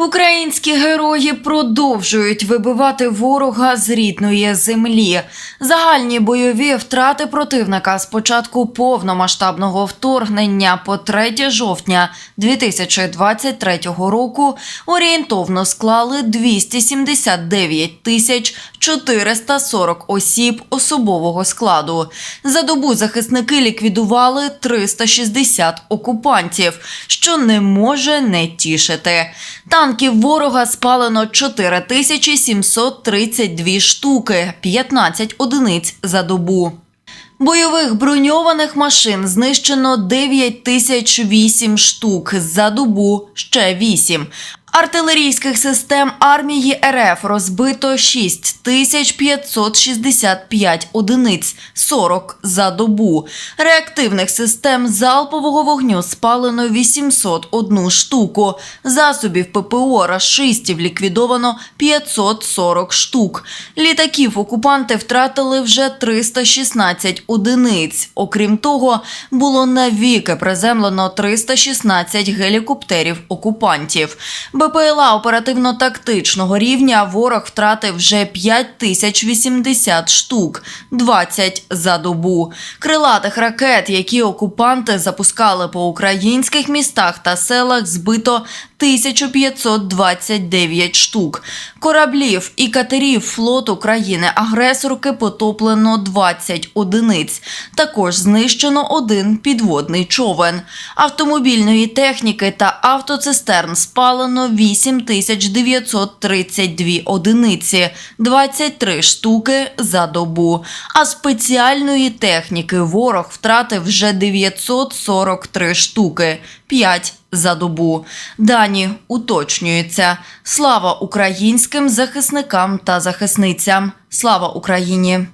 Українські герої продовжують вибивати ворога з рідної землі. Загальні бойові втрати противника з початку повномасштабного вторгнення по 3 жовтня 2023 року орієнтовно склали 279 тисяч 440 осіб особового складу. За добу захисники ліквідували 360 окупантів, що не може не тішити. Танків ворога спалено 4732 штуки, 15 одиниць за добу. Бойових броньованих машин знищено 9008 штук, за добу ще 8. Артилерійських систем армії РФ розбито 6565 одиниць, 40 за добу. Реактивних систем залпового вогню спалено 801 штуку. Засобів ППО рашистів ліквідовано 540 штук. Літаків окупанти втратили вже 316 одиниць. Окрім того, було навіки приземлено 316 гелікоптерів окупантів. БПЛА оперативно-тактичного рівня ворог втратив вже 5080 штук, 20 за добу. Крилатих ракет, які окупанти запускали по українських містах та селах, збито 1529 штук. Кораблів і катерів флоту країни-агресорки потоплено 20 одиниць. Також знищено один підводний човен. Автомобільної техніки та автоцистерн спалено 8932 одиниці, 23 штуки за добу. А спеціальної техніки ворог втратив вже 943 штуки, 5 за добу. Дані уточнюються. Слава українським захисникам та захисницям. Слава Україні!